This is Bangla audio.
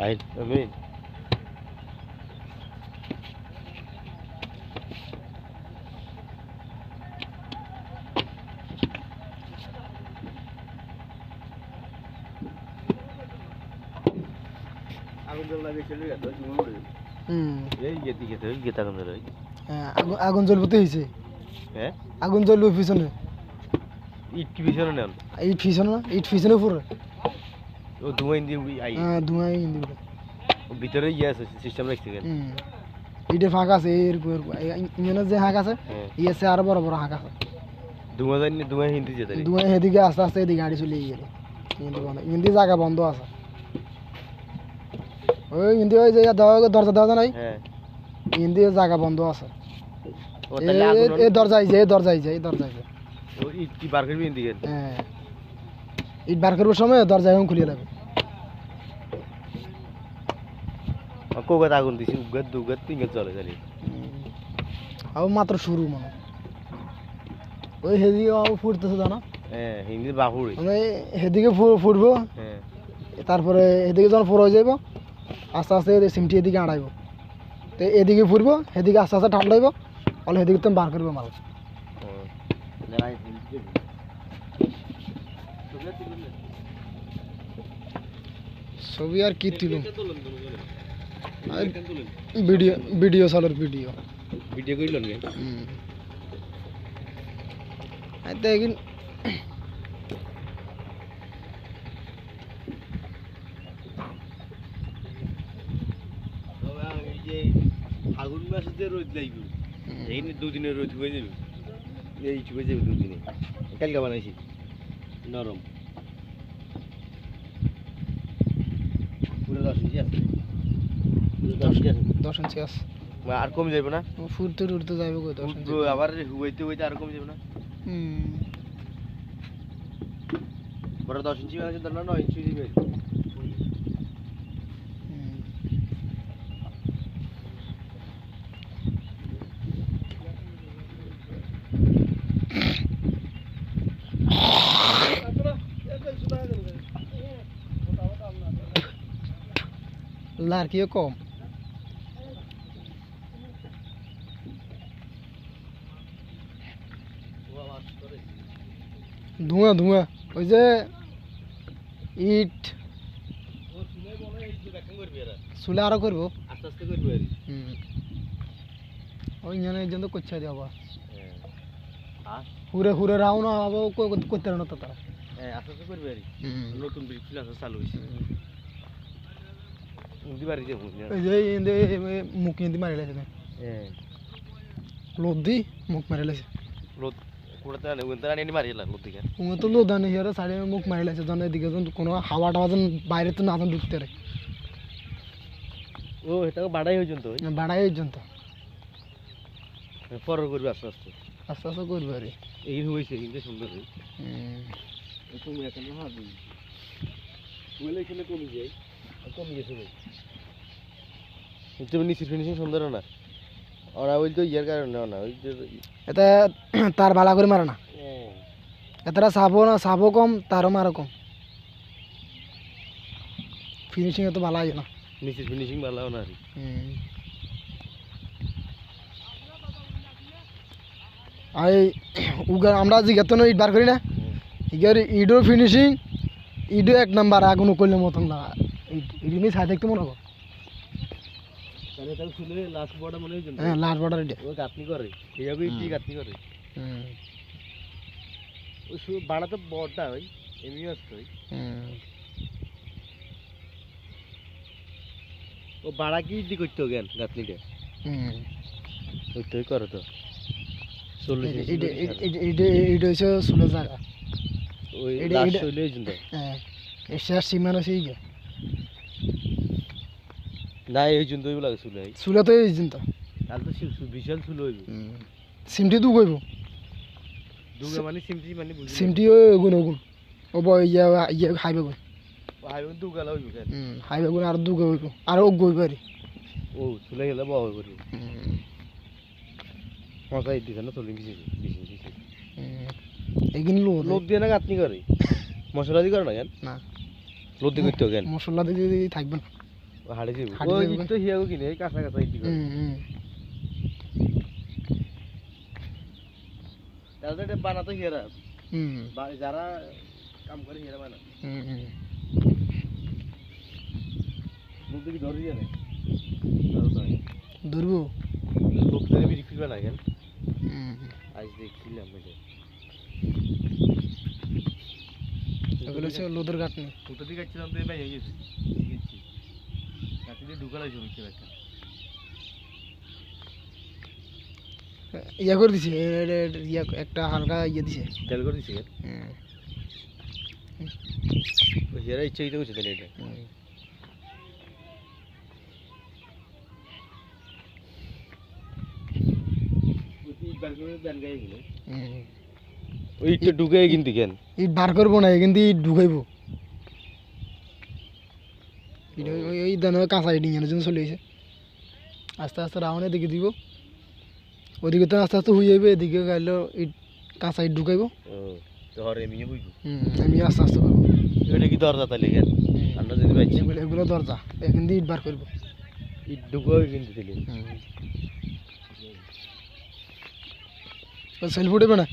আই আমি আগুন জ্বলা গেছিল এত এই গেতি গেতে গেতা কাম ধরে হ্যাঁ, আগুন আগুন জ্বলবো হয়েছে হ্যাঁ? আগুন জ্বলবো পিছনে। ইট পিছনে নেন? ইট পিছনে না ইট পিছনে পুরো ও ধুমাই দিয়ে আই। হ্যাঁ ধোঁয়াই হিন্দি ভিতরে ইয়ে আছে সিস্টেম রাখছে কেন ইটে ফাঁক আছে এরকম ইঞ্জনের যে হাঁক আছে হ্যাঁ। আছে আরও বড় বড় হাঁক আছে। ধুমা জানি ধুমা হিন্দি যেতে ধোঁয়া এদিকে আস্তে আস্তে এদিকে গাড়ি চলে গেলে। হিন্দি বন্ধ হিন্দি জায়গা বন্ধ আছে। ওই হিন্দি ওই যে দরজা দেওয়া নাই? হ্যাঁ। হিন্দি জায়গা বন্ধ আছে। এই দরজায় যে এই দরজায় যে দরজায় যে। ও ইট কি বার করবি হিন্দি হ্যাঁ। ইট বার করবার সময় দরজা এখন খুলিয়ে লাগবে কোগাত আগুন দিছি? উগাত দুগাত তিনগাত চলে খালি আবার মাত্র শুরু মানে ওই হেদিকে আবার ফুটতেছে জানা? হ্যাঁ হিন্দি বাহুড়ি। মানে হেদিকে ফুটবো হ্যাঁ তারপরে এদিকে যখন ফোর হয়ে যাইব আস্তে আস্তে সিমটি এদিকে আড়াইব। তো এদিকে ফুরবো এদিকে আস্তে আস্তে ঠান্ডাইব তাহলে এদিকে তুমি বার করবে মাল। ছবি আর কি তুলো ভিডিও ভিডিও চলের ভিডিও ভিডিও করিল নে দেখি আগুন মাসে রোদ লাগবে এই দুদিনের রোদ হয়ে যাবে এই হয়ে যাবে দুদিনে কালকে বানাইছি নরম দশ ইঞ্চি আছে। আছে আর কমে যাবে না? ফুটতে উঠতে যাবে কই দশ ইঞ্চি আবার হইতে হইতে আর কমে যাবে না? হুম। পরে দশ ইঞ্চি ধর না নয় ইঞ্চি দিবে হুম। লার্কিও কম ধোঁয়া ধোঁয়া ওই যে ইট চুলে আরও করব আস্তে আস্তে করবে আর হুম ওই জানে জন্য করছে দেওয়া হ্যাঁ হুরে হুরে রাও না আবার কই- করতে পারে না তো তারা হ্যাঁ আস্তে আস্তে করবে আর নতুন ব্রিজ ছিল আস্তে চালু হয়েছে মুদি বাড়ি যাব ওই যে ইন্দে মুখ ইন্দি মারি লাগছে হ্যাঁ লোদ মুখ মারি উমে তো লোদ আনে হিয়ারে সাইডে মুখ মারি লাগছে জানে এদিকে যখন কোনো হাওয়া টাওয়া যেন বাইরে তো না ঢুকতে রে ও এটা বাড়াই হয়েছেন তো বাড়াই করবে আস্তে আস্তে আস্তে আস্তে করবে আরে এই হয়েছে কিন্তু সুন্দর হয়েছে হুম। হাত দিই তুমি এখানে কমে যাই কমে গেছে ভাই। তুমি নিচের ফিনিশিং সুন্দর না। ওরা ওই তো ইয়ার কারণে না ওই এটা তার ভালো করে মারে না। এতটা সাপও না সাপও কম তারও মারও কম। ফিনিশিং এত ভালো হয় না। নিচের ফিনিশিং ভালো না আর উগার আমরা জিগাতো না ইট বার করি না। ইগার ইডো ফিনিশিং ইডো এক নাম্বার আগুন করলে মতন না। নিয়ে সাইড দেখতে মনে করো হ্যাঁ লাস্ট বর্ডার ইডে ও গাঁথনি করে। এইভাবে গাঁথনি করে। হুম। ওই শুধু বাড়া বড়টা ওই এমনি আসতো ওই। ও বাড়া কি করতো জ্ঞান গাঁথনিটা হুম। তোই তো। চল্লিশ করে। ইডে হচ্ছে সুলে জায়গা। ওই এটা- এটা- ওই হ্যাঁ। শেষ সীমান ইগে না এই জন্য ওই লাগে চুলে সুলে তো এই চিন্তা তাহলে তো বিশাল চুল হইব। সিমটি দু কইব দুর্গা মানে সিমটি মানে বুঝি সিমটি ওই গুণ গুণ। ও বই ইয়া ইয়া হাইবে গুণ হাইবে দুর্গা হইব হাইবে গুণ আর দু গইব আর ও গই পারি ও চুলে গেলে করব মজা এই দিকে না চল্লিশ ইঞ্চি বিশ ইঞ্চি এগিন লো লোক দিয়ে না গাঁথনি করে মশলা দিয়ে করে না কেন না। লোক দিয়ে করতে কেন মশলা দিয়ে যদি থাকবে না। হাড়ে যাব হাড়ে ও যাব। ইট তো হিয়াগো কিনে এই কাঁচা কাঁচা ইট হুম তাহলে এটা বানাতো হিয়ারা। হুম যারা কাম করে হিয়ারা বানা। হুম হুম। মুখ দেখি ধরে জানে ধরবো। লোক ধরে বিক্রি করে না কেন? আজ দেখছিলাম এটা এগুলো হচ্ছে লোদের গাঁটনি ফুটো দিয়ে কাটছিলাম তো হয়ে গেছে গেছি কাটি দিয়ে ঢুকালাই জমিছে একটা ইয়া করে দিছে এ- এ- এ- ইয়া একটা হালকা ইয়ে দিছে তেল করে দিছি হুম হিয়ারা ইচ্ছা ইচ্ছা করছে তাহলে এটা হুম। হুম। ওই ইটটা ঢুকে কিন্তু কেন ইট বার করব না কিন্তু ইট ঢুকাইবো ইট ওই- ওই- ওই দেন কাঁচা ইট জন্য চলে গেছে আস্তে আস্তে রাউন্ডে দিকে দিব ওদিকে তো আস্তে আস্তে হয়ে যাবে এদিকে গাইলো ইট কাঁচা ইট ঢুকাইবো আমি আস্তে আস্তে করব এটা কি দরজা তাহলে আমরা যদি পাইছি এগুলো দরজা এখান দিয়ে ইট বার করব ইট ঢুকে কিন্তু দিলে সেলফ উঠবে না